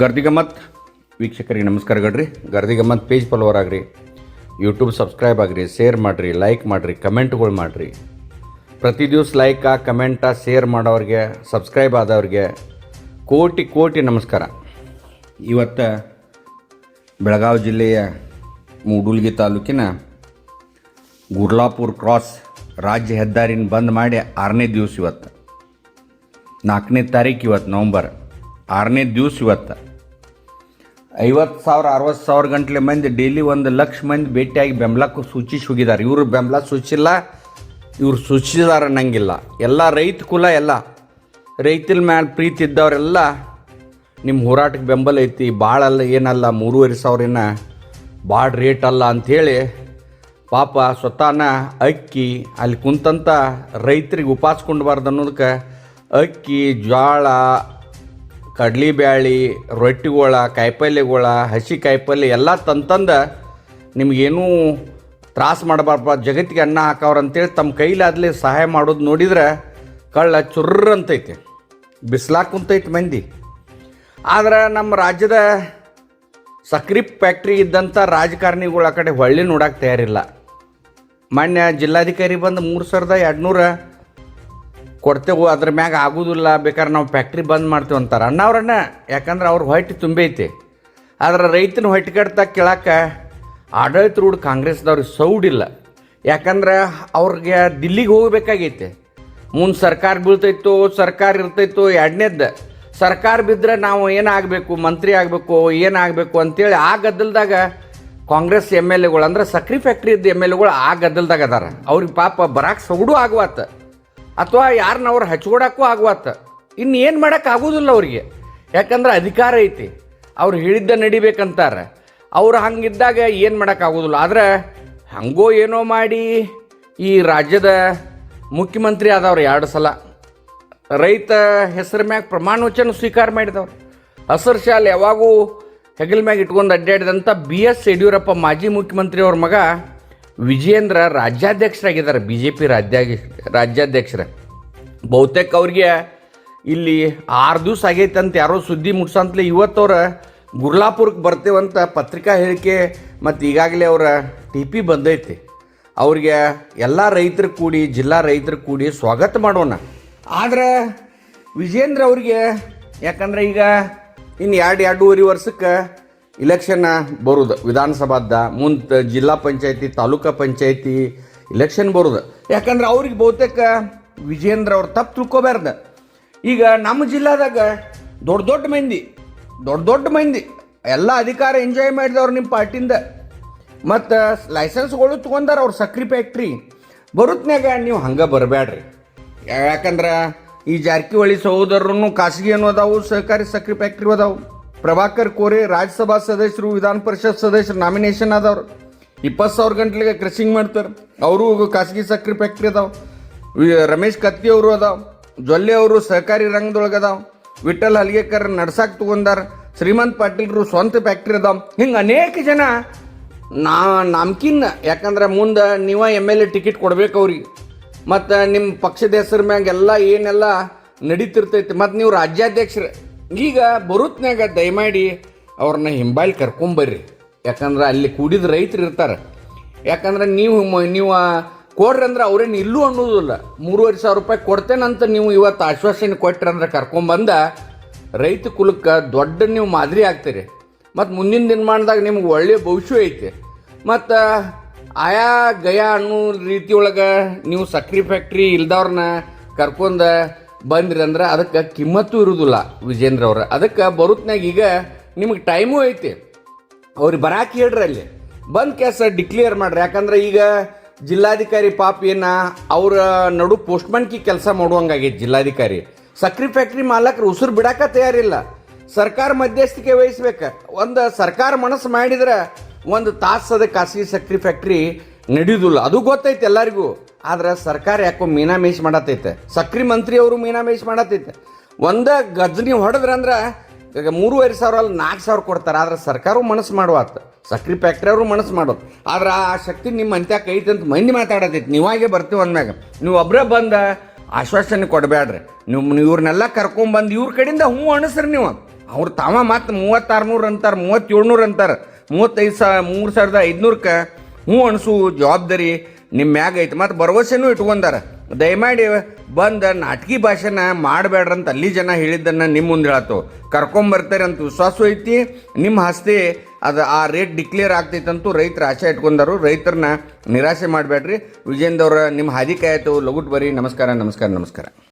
ಗರ್ದಿಗಮ್ಮತ್. ವೀಕ್ಷಕರಿಗೆ ನಮಸ್ಕಾರ ಗಡ್ರಿ. ಗರ್ದಿಗಮ್ಮತ್ ಪೇಜ್ ಫಾಲೋವರ್ ಆಗ್ರಿ. ಯೂಟ್ಯೂಬ್ ಸಬ್ಸ್ಕ್ರೈಬ್ ಆಗ್ರಿ ಶೇರ್ ಮಾಡಿರಿ ಲೈಕ್ ಮಾಡಿರಿ, ಕಮೆಂಟ್ಗಳು ಮಾಡಿರಿ. ಪ್ರತಿ ದಿವಸ ಲೈಕ ಕಮೆಂಟ ಶೇರ್ ಮಾಡೋರಿಗೆ ಸಬ್ಸ್ಕ್ರೈಬ್ ಆದವ್ರಿಗೆ ಕೋಟಿ ಕೋಟಿ ನಮಸ್ಕಾರ. ಇವತ್ತು ಬೆಳಗಾವಿ ಜಿಲ್ಲೆಯ ಮೂಡುಲ್ಗಿ ತಾಲೂಕಿನ ಗುರ್ಲಾಪುರ್ ಕ್ರಾಸ್ ರಾಜ್ಯ ಹೆದ್ದಾರಿನ ಬಂದ್ ಮಾಡಿ ಆರನೇ ದಿವಸ ಇವತ್ತು. ನಾಲ್ಕನೇ ತಾರೀಕು ಇವತ್ತು ನವಂಬರ್. ಆರನೇ ದಿವಸ ಇವತ್ತು. ಐವತ್ತು ಸಾವಿರ, ಅರವತ್ತು ಸಾವಿರ ಗಂಟ್ಲೆ ಮಂದಿ ಡೈಲಿ ಒಂದು ಲಕ್ಷ ಮಂದಿ ಭೇಟಿಯಾಗಿ ಬೆಂಬಲಕ್ಕೂ ಸೂಚಿಸಿ ಹೋಗಿದ್ದಾರೆ ಇವರು ಬೆಂಬಲ ಸೂಚಿಸಿಲ್ಲ ಇವ್ರು ಸೂಚಿಸಿದಾರ ಅನ್ನಂಗಿಲ್ಲ. ಎಲ್ಲ ರೈತ ಕುಲ ಎಲ್ಲ, ರೈತಿಲ್ ಮ್ಯಾಲೆ ಪ್ರೀತಿ ಇದ್ದವರೆಲ್ಲ ನಿಮ್ಮ ಹೋರಾಟಕ್ಕೆ ಬೆಂಬಲ ಐತಿ ಭಾಳ ಅಲ್ಲ, ಏನಲ್ಲ, ಮೂರುವರೆ ಸಾವಿರನ ಭಾಳ ರೇಟ್ ಅಲ್ಲ ಅಂಥೇಳಿ ಪಾಪ ಸ್ವತಃನ ಅಕ್ಕಿ, ಅಲ್ಲಿ ಕುಂತಂಥ ರೈತರಿಗೆ ಉಪಾಸ್ಕೊಂಡ್ಬಾರ್ದು ಅನ್ನೋದಕ್ಕೆ ಅಕ್ಕಿ ಜೋಳ ಕಡ್ಲಿ ಬ್ಯಾಳಿ ರೊಟ್ಟಿಗಳ, ಕಾಯಿಪಲ್ಯಗಳ, ಹಸಿ ಕಾಯಿಪಲ್ಯ ಎಲ್ಲ ತಂತಂದು ನಿಮಗೇನೂ ತ್ರಾಸ ಮಾಡಬಾರ್ದು. ಜಗತ್ತಿಗೆ ಅನ್ನ ಹಾಕವ್ರು ಅಂತೇಳಿ ತಮ್ಮ ಕೈಲಾದಲೇ ಸಹಾಯ ಮಾಡೋದು ನೋಡಿದ್ರೆ ಕಳ್ಳ ಚುರ್ರ್ ಅಂತೈತೆ ಬಿಸ್ಲಾಕ್ ಕುಂತೈತೆ ಮಂದಿ. ಆದ್ರೆ ನಮ್ಮ ರಾಜ್ಯದ ಸಕ್ರಿ ಫ್ಯಾಕ್ಟ್ರಿ ಇದ್ದಂಥ ರಾಜಕಾರಣಿಗಳ ಕಡೆ ಹೊಳ್ಳಿ ನೋಡಕ್ಕೆ ತಯಾರಿಲ್ಲ. ಮಾನ್ಯ ಜಿಲ್ಲಾಧಿಕಾರಿ ಬಂದು ಮೂರು ಸಾವಿರದ ಎರಡುನೂರ ಕೊಡ್ತೇವೆ ಅದ್ರ ಮ್ಯಾಗ ಆಗೋದಿಲ್ಲ, ಬೇಕಾದ್ರೆ ನಾವು ಫ್ಯಾಕ್ಟ್ರಿ ಬಂದ್ ಮಾಡ್ತೇವೆ ಅಂತಾರೆ. ಅಣ್ಣವ್ರನ್ನ, ಯಾಕಂದ್ರೆ ಅವ್ರ ಹೊಟ್ಟೆ ತುಂಬೈತಿ ಆದ್ರೆ ರೈತನ ಹೊಟ್ಟೆ ಕಡ್ತಾ ಕೇಳಕ್ಕೆ ಆಡಳಿತ ರೂಢ ಕಾಂಗ್ರೆಸ್ದವ್ರಿಗೆ ಸೌಡಿಲ್ಲ ಯಾಕಂದ್ರೆ ಅವ್ರಿಗೆ ದಿಲ್ಲಿಗೆ ಹೋಗ್ಬೇಕಾಗೈತೆ. ಮುಂದೆ ಸರ್ಕಾರ ಬೀಳ್ತೈತೋ, ಸರ್ಕಾರ ಇರ್ತೈತೋ ಎರಡನೇದ್ದು ಸರ್ಕಾರ ಬಿದ್ದರೆ ನಾವು ಏನಾಗಬೇಕು, ಮಂತ್ರಿ ಆಗಬೇಕು, ಏನಾಗಬೇಕು ಅಂತೇಳಿ ಆ ಗದ್ದಲದಾಗ ಕಾಂಗ್ರೆಸ್ ಎಂ ಎಲ್ ಎಗಳು, ಅಂದ್ರೆ ಸಕ್ರಿ ಫ್ಯಾಕ್ಟ್ರಿ ಇದ್ದ ಎಂ ಎಲ್ ಎಗಳು ಆ ಗದ್ದಲದಾಗ ಅದಾರ. ಅವ್ರಿಗೆ ಪಾಪ ಬರಾಕ್ ಸೌಡು ಆಗುವತ್ತ ಅಥವಾ ಯಾರನ್ನ ಅವ್ರು ಹಚ್ಕೊಡಕ್ಕೂ ಆಗುವತ್ತ. ಇನ್ನು ಏನು ಮಾಡೋಕ್ಕಾಗೋದಿಲ್ಲ ಅವ್ರಿಗೆ. ಯಾಕಂದ್ರೆ ಅಧಿಕಾರ ಐತಿ. ಅವ್ರು ಹೇಳಿದ್ದ ನಡಿಬೇಕಂತಾರೆ. ಅವ್ರು ಹಂಗಿದ್ದಾಗ ಏನು ಮಾಡೋಕ್ಕಾಗೋದಿಲ್ಲ ಆದರೆ ಹಂಗೋ ಏನೋ ಮಾಡಿ ಈ ರಾಜ್ಯದ ಮುಖ್ಯಮಂತ್ರಿ ಆದವ್ರು ಎರಡು ಸಲ. ರೈತ ಹೆಸರು ಮ್ಯಾಗ ಪ್ರಮಾಣ ವಚನ ಸ್ವೀಕಾರ ಮಾಡಿದವ್ರು. ಹಸಿರು ಶಾಲ್ ಯಾವಾಗೂ ಹೆಗಲ್ ಮ್ಯಾಗ ಇಟ್ಕೊಂಡು ಅಡ್ಡಾಡಿದಂಥ ಬಿ ಎಸ್ ಯಡಿಯೂರಪ್ಪ ಮಾಜಿ ಮುಖ್ಯಮಂತ್ರಿ ಅವ್ರ ಮಗ ವಿಜಯೇಂದ್ರ ರಾಜ್ಯಾಧ್ಯಕ್ಷರಾಗಿದ್ದಾರೆ. ಬಿ ಜೆ ಪಿ ರಾಜ್ಯ ರಾಜ್ಯಾಧ್ಯಕ್ಷರ. ಬಹುತೇಕ ಅವ್ರಿಗೆ ಇಲ್ಲಿ ಆರು ದಿವಸ ಆಗೈತಂತ, ಯಾರೋ ಸುದ್ದಿ ಮುಟ್ಸಂತಲೇ ಇವತ್ತವ್ರ ಗುರ್ಲಾಪುರಕ್ಕೆ ಬರ್ತೇವಂತ ಪತ್ರಿಕಾ ಹೇಳಿಕೆ ಮತ್ತು ಈಗಾಗಲೇ ಅವರ ಟಿ ಪಿ ಬಂದೈತಿ. ಅವ್ರಿಗೆ ಎಲ್ಲ ರೈತರು ಕೂಡಿ, ಜಿಲ್ಲಾ ರೈತರು ಕೂಡಿ ಸ್ವಾಗತ ಮಾಡೋಣ. ಆದ್ರೆ ವಿಜೇಂದ್ರ ಅವ್ರಿಗೆ, ಯಾಕಂದ್ರೆ ಈಗ ಇನ್ನು ಎರಡು, ಎರಡೂವರೆ ವರ್ಷಕ್ಕೆ ಇಲೆಕ್ಷನ್ ಬರುದು. ವಿಧಾನಸಭಾದ ಮುಂದೆ ಜಿಲ್ಲಾ ಪಂಚಾಯತಿ, ತಾಲೂಕಾ ಪಂಚಾಯತಿ ಇಲೆಕ್ಷನ್ ಬರುದು. ಯಾಕಂದ್ರೆ ಅವ್ರಿಗೆ ಬಹುತೇಕ ವಿಜೇಂದ್ರ ಅವ್ರು ತಪ್ಪು ತಿಳ್ಕೊಬಾರ್ದು. ಈಗ ನಮ್ಮ ಜಿಲ್ಲಾದಾಗ ದೊಡ್ಡ ದೊಡ್ಡ ಮಂದಿ, ದೊಡ್ಡ ದೊಡ್ಡ ಮಂದಿ, ಎಲ್ಲ ಅಧಿಕಾರ ಎಂಜಾಯ್ ಮಾಡಿದವ್ರು ನಿಮ್ಮ ಪಾರ್ಟಿಯಿಂದ ಮತ್ತು ಲೈಸೆನ್ಸ್ಗಳು ತೊಗೊಂಡಾರ ಅವ್ರು ಸಕ್ರಿ ಫ್ಯಾಕ್ಟ್ರಿ ಬರುತ್ನ್ಯಾಗ ನೀವು ಹಂಗೆ ಬರಬೇಡ್ರಿ ಯಾಕಂದ್ರೆ ಈ ಜಾರಕಿಹೊಳಿ ಸಹೋದರರು ಖಾಸಗಿ ಅನ್ನೋದಾವು, ಸಹಕಾರಿ ಸಕ್ರಿ ಫ್ಯಾಕ್ಟ್ರಿ ಅದಾವು ಪ್ರಭಾಕರ್ ಕೋರೆ ರಾಜ್ಯಸಭಾ ಸದಸ್ಯರು, ವಿಧಾನ ಪರಿಷತ್ ಸದಸ್ಯರು ನಾಮಿನೇಷನ್ ಆದವ್ರು. ಇಪ್ಪತ್ತು ಸಾವಿರ ಗಂಟ್ಲಿಗೆ ಕ್ರಷಿಂಗ್ ಮಾಡ್ತಾರೆ. ಅವರು ಖಾಸಗಿ ಸಕ್ರಿ ಫ್ಯಾಕ್ಟ್ರಿ ಅದಾವ. ರಮೇಶ್ ಕತ್ತಿ ಅವರು ಅದಾವ, ಜೊಲ್ಲೆ ಅವರು ಸಹಕಾರಿ ರಂಗದೊಳಗೆ ಅದಾವ ವಿಠಲ್ ಹಲ್ಗೇಕರ್ ನಡ್ಸಾಕ್ ತಗೊಂಡಾರ, ಶ್ರೀಮಂತ್ ಪಾಟೀಲ್ರು ಸ್ವಂತ ಫ್ಯಾಕ್ಟ್ರಿ ಅದಾವ, ಹಿಂಗೆ ಅನೇಕ ಜನ ನಾ ನಮ್ಕಿನ್ನ, ಯಾಕಂದ್ರೆ ಮುಂದೆ ನೀವ ಎಂ ಎಲ್ ಎ ಟಿಕೆಟ್ ಕೊಡ್ಬೇಕು ಅವ್ರಿಗೆ. ಮತ್ತು ನಿಮ್ಮ ಪಕ್ಷದ ಹೆಸರು ಮ್ಯಾಗೆಲ್ಲ ಏನೆಲ್ಲ ನಡೀತಿರ್ತೈತಿ ಮತ್ತು ನೀವು ರಾಜ್ಯಾಧ್ಯಕ್ಷರೇ. ಈಗ ಬರುತ್ನಾಗ ದಯಮಾಡಿ ಅವ್ರನ್ನ ಹಿಂಬಾಲಿ ಕರ್ಕೊಂಬರ್ರಿ. ಯಾಕಂದ್ರೆ ಅಲ್ಲಿ ಕೂಡಿದ ರೈತರು ಇರ್ತಾರೆ. ಯಾಕಂದ್ರೆ ನೀವು ನೀವು ಕೊಡ್ರಿ ಅಂದ್ರೆ ಅವ್ರೇನು ಇಲ್ಲೂ ಅನ್ನೋದಿಲ್ಲ. ಮೂರುವರೆ ಸಾವಿರ ರೂಪಾಯಿ ಕೊಡ್ತೇನಂತ ನೀವು ಇವತ್ತು ಆಶ್ವಾಸನೆ ಕೊಟ್ರಿ ಅಂದ್ರೆ ಕರ್ಕೊಂಬಂದ ರೈತ ಕುಲಕ್ಕೆ ದೊಡ್ಡ ನೀವು ಮಾದರಿ ಆಗ್ತೀರಿ. ಮತ್ತು ಮುಂದಿನ ದಿನಮಾನದಾಗ ನಿಮ್ಗೆ ಒಳ್ಳೆಯ ಭವಿಷ್ಯ ಐತೆ. ಮತ್ತು ಆಯಾ ಗಯಾ ಅನ್ನೋ ರೀತಿ ಒಳಗೆ ನೀವು ಸಕ್ರಿ ಫ್ಯಾಕ್ಟ್ರಿ ಇಲ್ದವ್ರನ್ನ ಕರ್ಕೊಂಡ ಬಂದ್ರಿ ಅಂದ್ರೆ ಅದಕ್ಕೆ ಕಿಮ್ಮತ್ತು ಇರುವುದಿಲ್ಲ ವಿಜೇಂದ್ರ ಅವ್ರ. ಅದಕ್ಕೆ ಬರುತ್ನಾಗ ಈಗ ನಿಮಗೆ ಟೈಮೂ ಐತಿ. ಅವ್ರಿಗೆ ಬರಾಕೆ ಹೇಳ್ರಿ ಅಲ್ಲಿ. ಬಂದ್ ಕೆಲಸ ಡಿಕ್ಲೇರ್ ಮಾಡ್ರಿ. ಯಾಕಂದ್ರೆ ಈಗ ಜಿಲ್ಲಾಧಿಕಾರಿ ಪಾಪ ಏನ ಅವರ ನಡು ಪೋಸ್ಟ್ಮನ್ಕಿ ಕೆಲಸ ಮಾಡುವಂಗಾಗೈತಿ ಜಿಲ್ಲಾಧಿಕಾರಿ. ಸಕ್ರಿ ಫ್ಯಾಕ್ಟ್ರಿ ಮಾಲಕರು ಉಸಿರು ಬಿಡಾಕ ತಯಾರಿಲ್ಲ. ಸರ್ಕಾರ ಮಧ್ಯಸ್ಥಿಕೆ ವಹಿಸ್ಬೇಕು. ಒಂದು ಸರ್ಕಾರ ಮನಸ್ಸು ಮಾಡಿದ್ರೆ ಒಂದು ತಾಸದ ಖಾಸಗಿ ಸಕ್ರಿ ಫ್ಯಾಕ್ಟ್ರಿ ನಡೆಯುದಿಲ್ಲ ಅದು ಗೊತ್ತೈತೆ ಎಲ್ಲರಿಗೂ. ಆದ್ರೆ ಸರ್ಕಾರ ಯಾಕೋ ಮೀನಾಮೇಷ್ ಮಾಡತ್ತೈತೆ ಸಕ್ರಿ ಮಂತ್ರಿ ಅವರು ಮೀನಾಮೇಷ್ ಮಾಡತ್ತೈತೆ ಒಂದ ಗಜ್ನಿ ಹೊಡೆದ್ರಂದ್ರೆ ಮೂರುವರೆ ಸಾವಿರ ಅಲ್ಲಿ ನಾಲ್ಕು ಸಾವಿರ ಕೊಡ್ತಾರೆ. ಆದ್ರೆ ಸರ್ಕಾರವು ಮನಸ್ಸು ಮಾಡುವತ್ತ ಸಕ್ರಿ ಫ್ಯಾಕ್ಟ್ರಿ ಅವರು ಮನಸ್ಸು ಮಾಡೋದು. ಆದ್ರೆ ಆ ಶಕ್ತಿ ನಿಮ್ಮ ಅಂತ್ಯ ಐತೆ ಅಂತ ಮಂದಿ ಮಾತಾಡತೈತಿ ನೀವಾಗೆ ಬರ್ತೀವಿ ಅಂದ್ಮ್ಯಾಗ. ನೀವು ಒಬ್ಬರೇ ಬಂದ ಆಶ್ವಾಸನೆ ಕೊಡಬೇಡ್ರಿ ನಿಮ್ಮ ಇವ್ರನ್ನೆಲ್ಲ ಕರ್ಕೊಂಬಂದು ಇವ್ರ ಕಡೆಯಿಂದ ಹ್ಞೂ ಅಣಸ್ರಿ ನೀವು. ಅವ್ರು ತಾವ ಮತ್ತು ಮೂವತ್ತಾರುನೂರು ಅಂತಾರೆ, ಮೂವತ್ತೇಳ್ನೂರು ಅಂತಾರೆ. ಮೂವತ್ತೈದು ಸಾ ಮೂರು ಸಾವಿರದ ಐದುನೂರಕ್ಕೆ ಹ್ಞೂ ಅನ್ಸು ಜವಾಬ್ದಾರಿ ನಿಮ್ಮ ಮ್ಯಾಗ ಮತ್ತು ಭರವಸೆನೂ ಇಟ್ಕೊಂಡಾರ. ದಯಮಾಡಿ ಬಂದು ನಾಟಕಿ ಭಾಷೆನ ಮಾಡಬೇಡ್ರಿ ಅಂತ ಅಲ್ಲಿ ಜನ ಹೇಳಿದ್ದನ್ನು ನಿಮ್ಮ ಮುಂದೆ ಹೇಳತ್ತು. ಕರ್ಕೊಂಬರ್ತಾರೆ ಅಂತ ವಿಶ್ವಾಸ ಐತಿ. ನಿಮ್ಮ ಆಸ್ತಿ ಅದು ಆ ರೇಟ್ ಡಿಕ್ಲೇರ್ ಆಗ್ತೈತಂತೂ ರೈತರು ಆಶೆ ಇಟ್ಕೊಂಡರು. ರೈತರನ್ನ ನಿರಾಶೆ ಮಾಡಬೇಡ್ರಿ. ವಿಜೇಂದ್ರ ನಿಮ್ಮ ಹಾದಿ ಕಾಯ್ತು, ಲಗುಟ್ ಬರಿ ನಮಸ್ಕಾರ ನಮಸ್ಕಾರ ನಮಸ್ಕಾರ.